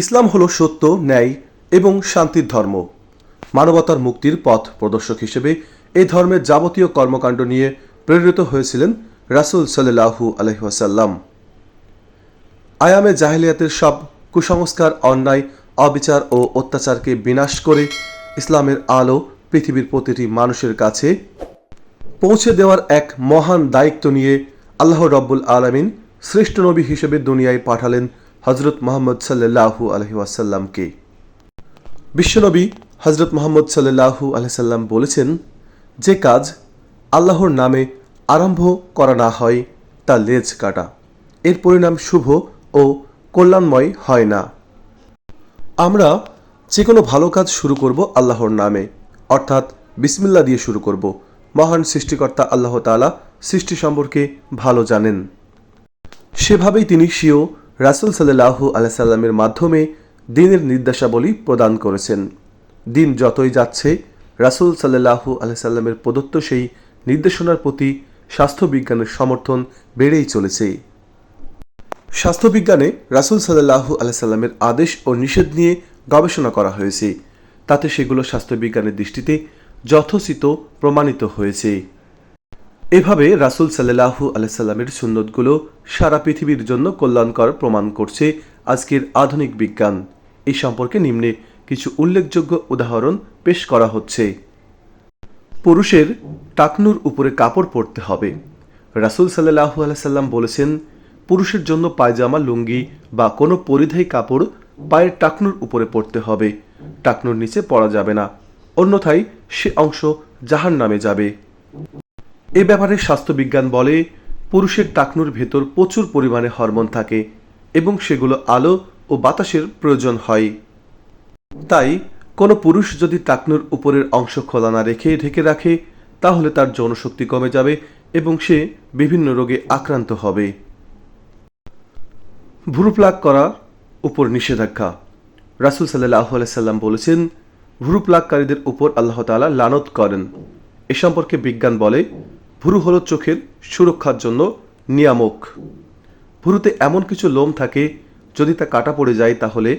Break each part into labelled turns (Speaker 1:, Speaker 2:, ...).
Speaker 1: ইসলাম হলো সত্য, ন্যায় এবং শান্তির ধর্ম। মানবতার মুক্তির পথ প্রদর্শক হিসেবে এই ধর্মের যাবতীয় কর্মকাণ্ড নিয়ে প্রেরিত হয়েছিলেন রাসূল সাল্লাহু আলহিহাসাল্লাম আয়ামে জাহেলিয়াতের সব কুসংস্কার, অন্যায়, অবিচার ও অত্যাচারকে বিনাশ করে ইসলামের আলো পৃথিবীর প্রতিটি মানুষের কাছে পৌঁছে দেওয়ার এক মহান দায়িত্ব নিয়ে আল্লাহ রব্বুল আলমিন শ্রেষ্ঠ নবী হিসেবে দুনিয়ায় পাঠালেন হজরত মোহাম্মদ সাল্লাহু আলহি ওয়াসাল্লামকে। বিশ্বনবী হজরত মোহাম্মদ সাল্লাহু আলহিসাল্লাম বলেছেন, যে কাজ আল্লাহর নামে আরম্ভ করা না হয়, তা লেজ কাটা। এর পরিণাম শুভ ও কল্যাণময় হয় না। আমরা যে কোনো ভালো কাজ শুরু করব আল্লাহর নামে। অর্থাৎ বিসমিল্লা দিয়ে শুরু করব। মহান সৃষ্টিকর্তা আল্লাহ তাআলা সৃষ্টি সম্পর্কে ভালো জানেন। সেভাবেই তিনি স্বীয় রাসুল সাল্লাহু আলাইসাল্লামের মাধ্যমে দিনের নির্দেশাবলী প্রদান করেছেন। দিন যতই যাচ্ছে, রাসুল সাল্লাহু আলাইসাল্লামের প্রদত্ত সেই নির্দেশনার প্রতি স্বাস্থ্যবিজ্ঞানের সমর্থন বেড়েই চলেছে। স্বাস্থ্যবিজ্ঞানে রাসুল সাল্লাহু আলাইসাল্লামের আদেশ ও নিষেধ নিয়ে গবেষণা করা হয়েছে। তাতে সেগুলো স্বাস্থ্যবিজ্ঞানের দৃষ্টিতে যথোচিত প্রমাণিত হয়েছে। এভাবে রাসুল সাল্লাহু আলাইসাল্লামের সুন্নতগুলো সারা পৃথিবীর জন্য কল্যাণকর প্রমাণ করছে আজকের আধুনিক বিজ্ঞান। এই সম্পর্কে নিম্নে কিছু উল্লেখযোগ্য উদাহরণ পেশ করা হচ্ছে। পুরুষের টাকনুর উপরে কাপড় পরতে হবে। রাসুল সাল্লাহু আলাইসাল্লাম বলেছেন, পুরুষের জন্য পায়জামা, লুঙ্গি বা কোনো পরিধায়ী কাপড় পায়ের টাকনুর উপরে পড়তে হবে। টাকনুর নিচে পড়া যাবে না। অন্যথায় সে অংশ জাহান নামে যাবে। এ ব্যাপারে স্বাস্থ্যবিজ্ঞান বলে, পুরুষের টাকনুর ভেতর প্রচুর পরিমাণে হরমোন থাকে এবং সেগুলো আলো ও বাতাসের প্রয়োজন হয়। তাই, কোনো পুরুষ যদি টাকনুর উপরের অংশ খোলা না রেখে ঢেকে রাখে, তাহলে তার যৌনশক্তি কমে যাবে এবং সে বিভিন্ন রোগে আক্রান্ত হবে। ভ্রু প্লাগ করার উপর নিষেধাজ্ঞা। রাসুল সাল্লাহ সাল্লাম বলেছেন ভ্রু প্লাগকারীদের উপর আল্লাহ তাআলা লানত করেন। এ সম্পর্কে বিজ্ঞান বলে, ভ্রু হলো চোখের সুরক্ষার জন্য নিয়ামক। ভ্রুতে এমন কিছু লোম থাকে, যদি তা কাটা পড়ে যায় তাহলে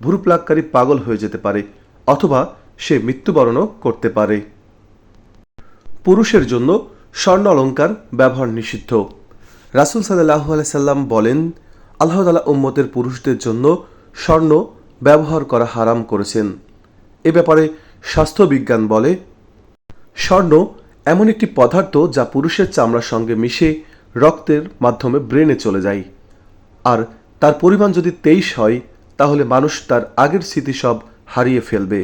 Speaker 1: ভ্রু প্লাগকারী পাগল হয়ে যেতে পারে, অথবা সে মৃত্যুবরণও করতে পারে। পুরুষের জন্য স্বর্ণ অলঙ্কার ব্যবহার নিষিদ্ধ। রাসুল সাল্লাহ সাল্লাম বলেন, আল্লাহ তালা উম্মতের পুরুষদের জন্য স্বর্ণ ব্যবহার করা হারাম করেছেন। এ ব্যাপারে স্বাস্থ্যবিজ্ঞান বলে স্বর্ণ এমন একটি পদার্থ যা পুরুষের চামড়ার সঙ্গে মিশে রক্তের মাধ্যমে ব্রেনে চলে যায়। আর তার পরিমাণ যদি তেইশ হয়, তাহলে মানুষ তার আগের স্মৃতি সব হারিয়ে ফেলবে।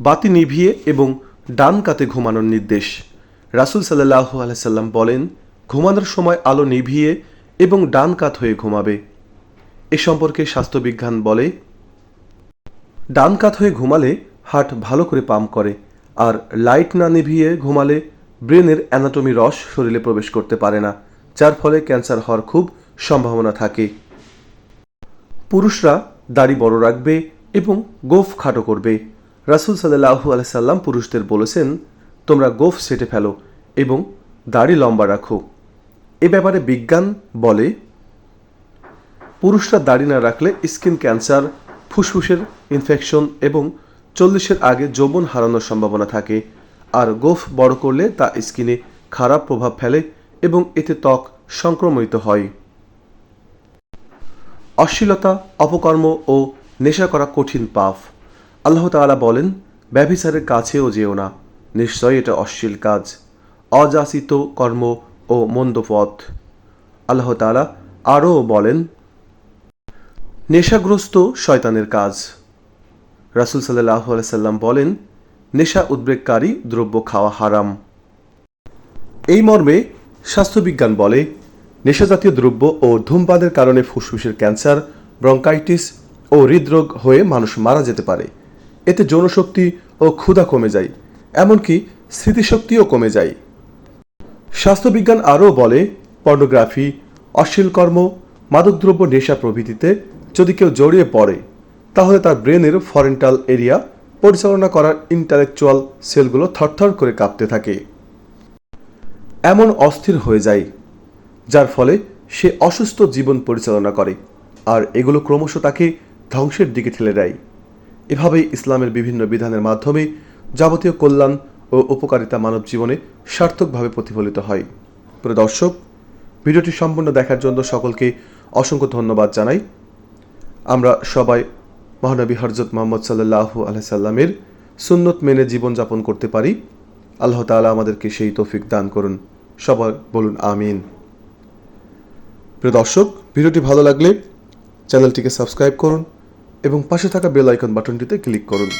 Speaker 1: বাতি নিভিয়ে এবং ডান কাতে ঘুমানোর নির্দেশ। রাসুল সাল্লাহ আলাইসাল্লাম বলেন, ঘুমানোর সময় আলো নিভিয়ে এবং ডান কাত হয়ে ঘুমাবে। এ সম্পর্কে স্বাস্থ্যবিজ্ঞান বলে, ডান কাত হয়ে ঘুমালে হার্ট ভালো করে পাম্প করে। আর লাইট না নিভিয়ে ঘুমালে ব্রেনের অ্যানাটমি রস শরীরে প্রবেশ করতে পারে না, যার ফলে ক্যান্সার হওয়ার খুব সম্ভাবনা থাকে। পুরুষরা দাড়ি বড় রাখবে এবং গোফ খাটো করবে। রাসুল সাল্লাহু আলাইসাল্লাম পুরুষদের বলেছেন, তোমরা গোফ সেটে ফেলো এবং দাড়ি লম্বা রাখো। এ ব্যাপারে বিজ্ঞান বলে, পুরুষরা দাড়ি না রাখলে স্কিন ক্যান্সার, ফুসফুসের ইনফেকশন এবং চল্লিশের আগে যৌবন হারানোর সম্ভাবনা থাকে। আর গোফ বড় করলে তা স্কিনে খারাপ প্রভাব ফেলে এবং এতে ত্বক সংক্রমিত হয়। অশ্লীলতা, অপকর্ম ও নেশা করা কঠিন পাপ। আল্লাহ তাআলা বলেন, ব্যভিচারের কাছেও যেও না। নিশ্চয় এটা অশ্লীল কাজ। অযাচিত কর্ম ও মন্দ পথ। আল্লাহ তাআলা আরও বলেন, নেশাগ্রস্ত শয়তানের কাজ। রাসুল সাল্লাহ সাল্লাম বলেন, নেশা উদ্বেগকারী দ্রব্য খাওয়া হারাম। এই মর্মে স্বাস্থ্যবিজ্ঞান বলে, নেশাজাতীয় দ্রব্য ও ধূমপানের কারণে ফুসফুসের ক্যান্সার, ব্রঙ্কাইটিস ও হৃদরোগ হয়ে মানুষ মারা যেতে পারে। এতে যৌনশক্তি ও ক্ষুধা কমে যায়, এমনকি স্মৃতিশক্তিও কমে যায়। স্বাস্থ্যবিজ্ঞান আরও বলে, পর্নোগ্রাফি, অশ্লীল কর্ম, মাদকদ্রব্য নেশা প্রভৃতিতে যদি কেউ জড়িয়ে পড়ে তাহলে তার ব্রেনের ফরেন্টাল এরিয়া পরিচালনা করার ইন্টালেকচুয়াল সেলগুলো থরথর করে কাঁপতে থাকে। এমন অস্থির হয়ে যায়, যার ফলে সে অসুস্থ জীবন পরিচালনা করে, আর এগুলো ক্রমশ তাকে ধ্বংসের দিকে ঠেলে দেয়। এভাবেই ইসলামের বিভিন্ন বিধানের মাধ্যমে যাবতীয় কল্যাণ ও উপকারিতা মানব জীবনে সার্থকভাবে প্রতিফলিত হয়। প্রিয় দর্শক, ভিডিওটি সম্পূর্ণ দেখার জন্য সকলকে অসংখ্য ধন্যবাদ জানাই। আমরা সবাই মহানবী হরজত মোহাম্মদ সাল্লাহু আলহ সাল্লামের সুন্নত মেনে জীবনযাপন করতে পারি। আল্লাহ তাআলা আমাদেরকে সেই তৌফিক দান করুন। সবার বলুন আমিন। প্রিয় দর্শক, ভিডিওটি ভালো লাগলে চ্যানেলটিকে সাবস্ক্রাইব করুন এবং পাশে থাকা বেল আইকন বাটনটিতে ক্লিক করুন।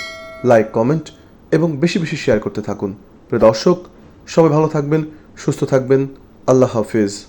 Speaker 1: লাইক, কমেন্ট এবং বেশি বেশি শেয়ার করতে থাকুন। প্রিয় দর্শক, সবাই ভালো থাকবেন, সুস্থ থাকবেন। আল্লাহ হাফিজ।